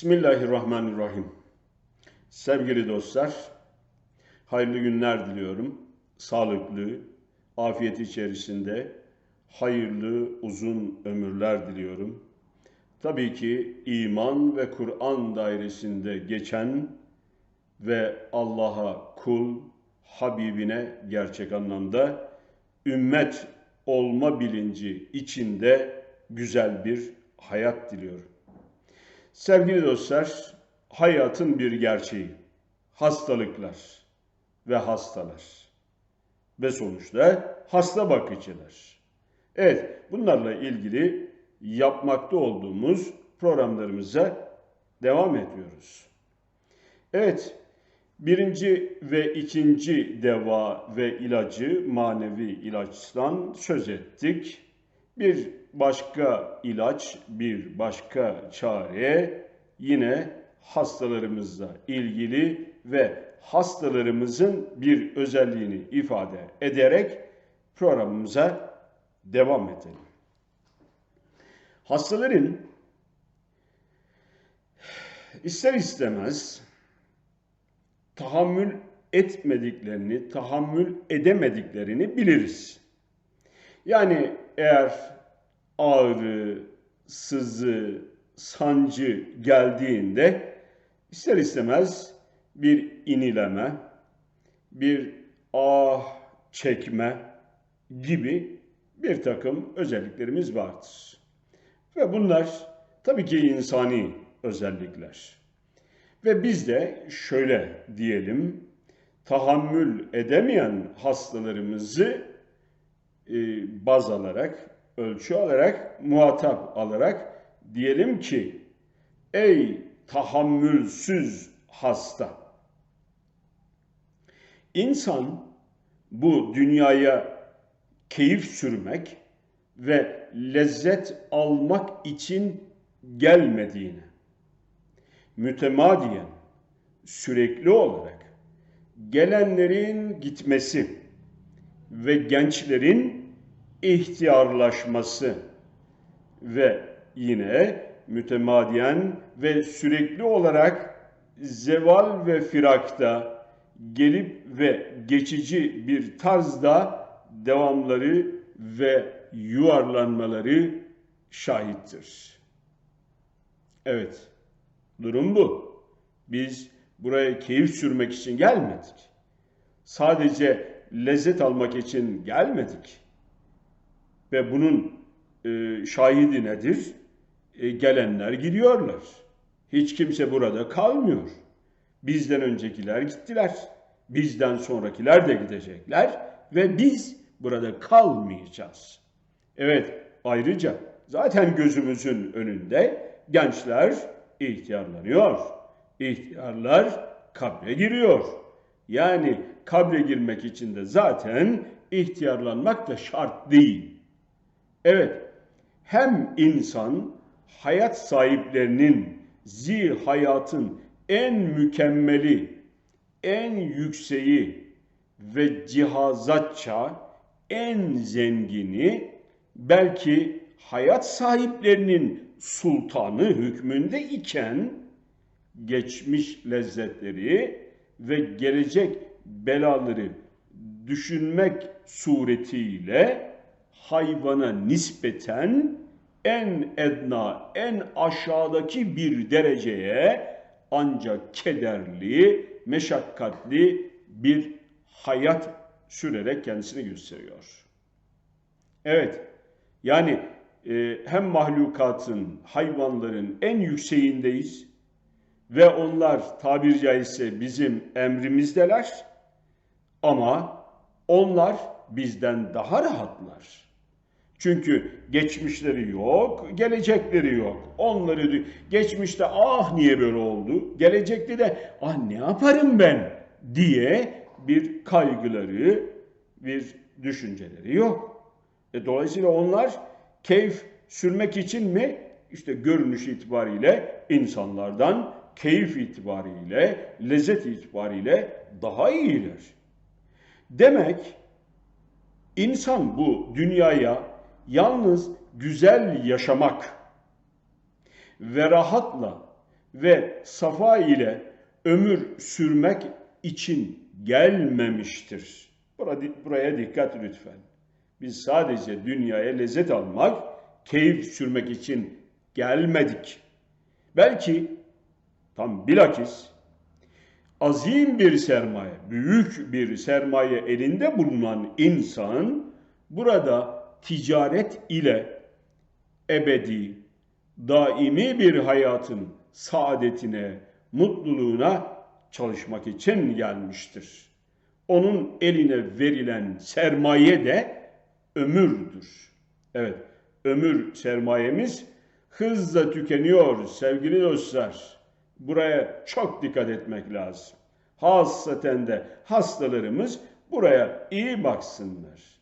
Bismillahirrahmanirrahim. Sevgili dostlar, hayırlı günler diliyorum. Sağlıklı, afiyet içerisinde, hayırlı, uzun ömürler diliyorum. Tabii ki iman ve Kur'an dairesinde geçen ve Allah'a kul, Habibine gerçek anlamda ümmet olma bilinci içinde güzel bir hayat diliyorum. Sevgili dostlar, hayatın bir gerçeği, hastalıklar ve hastalar ve sonuçta hasta bakıcılar. Evet, bunlarla ilgili yapmakta olduğumuz programlarımıza devam ediyoruz. Evet, birinci ve ikinci deva ve ilacı manevi ilaçtan söz ettik. Bir başka ilaç, bir başka çare yine hastalarımızla ilgili ve hastalarımızın bir özelliğini ifade ederek programımıza devam edelim. Hastaların ister istemez tahammül etmediklerini, tahammül edemediklerini biliriz. Yani eğer ağrı, sızı, sancı geldiğinde ister istemez bir inileme, bir ah çekme gibi bir takım özelliklerimiz vardır. Ve bunlar tabii ki insani özellikler. Ve biz de şöyle diyelim, tahammül edemeyen hastalarımızı e, baz alarak, ölçü alarak, muhatap alarak diyelim ki, ey tahammülsüz hasta, insan bu dünyaya keyif sürmek ve lezzet almak için gelmediğini, mütemadiyen, sürekli olarak gelenlerin gitmesi ve gençlerin ihtiyarlaşması ve yine mütemadiyen ve sürekli olarak zeval ve firakta gelip ve geçici bir tarzda devamları ve yuvarlanmaları şahittir. Evet, durum bu. Biz buraya keyif sürmek için gelmedik. Sadece lezzet almak için gelmedik. Ve bunun e, şahidi nedir? E, gelenler gidiyorlar. Hiç kimse burada kalmıyor. Bizden öncekiler gittiler. Bizden sonrakiler de gidecekler ve biz burada kalmayacağız. Evet, ayrıca zaten gözümüzün önünde gençler ihtiyarlanıyor. İhtiyarlar kabre giriyor. Yani kabre girmek için de zaten ihtiyarlanmak da şart değil. Evet, hem insan hayat sahiplerinin zi hayatın en mükemmeli, en yükseği ve cihazatça en zengini belki hayat sahiplerinin sultanı hükmünde iken geçmiş lezzetleri ve gelecek belaları düşünmek suretiyle hayvana nispeten en edna, en aşağıdaki bir dereceye ancak kederli, meşakkatli bir hayat sürerek kendisini gösteriyor. Evet, yani e, hem mahlukatın, hayvanların en yükseğindeyiz ve onlar tabir caizse bizim emrimizdeler ama onlar bizden daha rahatlar. Çünkü geçmişleri yok, gelecekleri yok. Onları geçmişte ah niye böyle oldu, gelecekte de ah ne yaparım ben diye bir kaygıları, bir düşünceleri yok. E, dolayısıyla onlar keyif sürmek için mi? İşte görünüş itibariyle insanlardan keyif itibariyle, lezzet itibariyle daha iyiler. Demek insan bu dünyaya yalnız güzel yaşamak ve rahatla ve safa ile ömür sürmek için gelmemiştir. Buraya dikkat lütfen. Biz sadece dünyaya lezzet almak, keyif sürmek için gelmedik. Belki tam bilakis azim bir sermaye, büyük bir sermaye elinde bulunan insan burada ticaret ile ebedi, daimi bir hayatın saadetine, mutluluğuna çalışmak için gelmiştir. Onun eline verilen sermaye de ömürdür. Evet, ömür sermayemiz hızla tükeniyor sevgili dostlar. Buraya çok dikkat etmek lazım. Hassaten de hastalarımız buraya iyi baksınlar.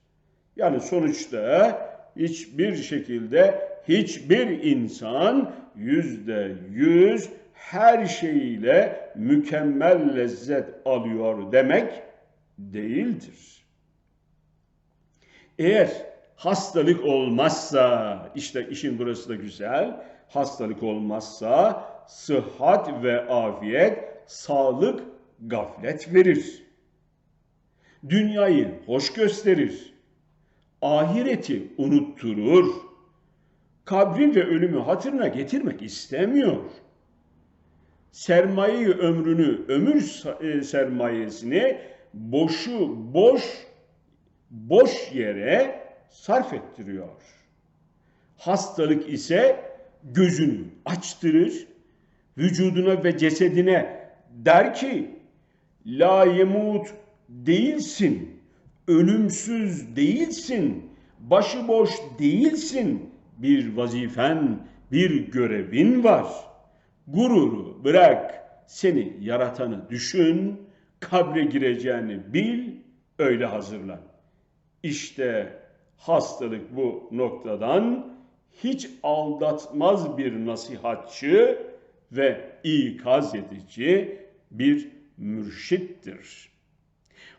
Yani sonuçta hiçbir şekilde hiçbir insan yüzde yüz her şeyiyle mükemmel lezzet alıyor demek değildir. Eğer hastalık olmazsa, işte işin burası da güzel, hastalık olmazsa sıhhat ve afiyet, sağlık gaflet verir. Dünyayı hoş gösterir. Ahireti unutturur. Kabri ve ölümü hatırına getirmek istemiyor. Sermayeyi ömrünü, ömür e, sermayesini boşu boş boş yere sarf ettiriyor. Hastalık ise gözünü açtırır, vücuduna ve cesedine der ki, la yemut değilsin, ölümsüz değilsin, başıboş değilsin, bir vazifen, bir görevin var. Gururu bırak, seni yaratanı düşün, kabre gireceğini bil, öyle hazırlan. İşte hastalık bu noktadan hiç aldatmaz bir nasihatçı ve ikaz edici bir mürşittir.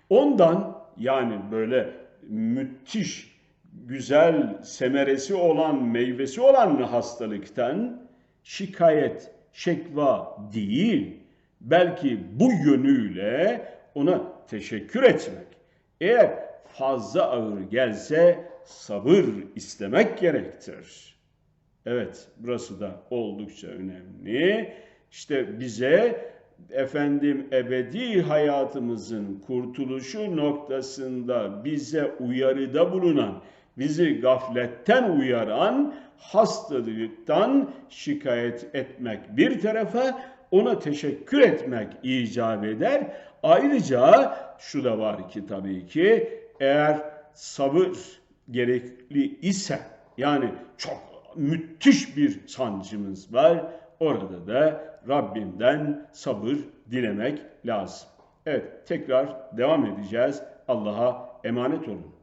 Ondan yani böyle müthiş, güzel semeresi olan, meyvesi olan hastalıktan şikayet, şekva değil, belki bu yönüyle ona teşekkür etmek. Eğer fazla ağır gelse sabır istemek gerektir. Evet, burası da oldukça önemli. İşte bize efendim ebedi hayatımızın kurtuluşu noktasında bize uyarıda bulunan, bizi gafletten uyaran hastalıktan şikayet etmek bir tarafa, ona teşekkür etmek icap eder. Ayrıca şu da var ki tabii ki eğer sabır gerekli ise yani çok müthiş bir sancımız var. Orada da Rabbimden sabır dilemek lazım. Evet tekrar devam edeceğiz. Allah'a emanet olun.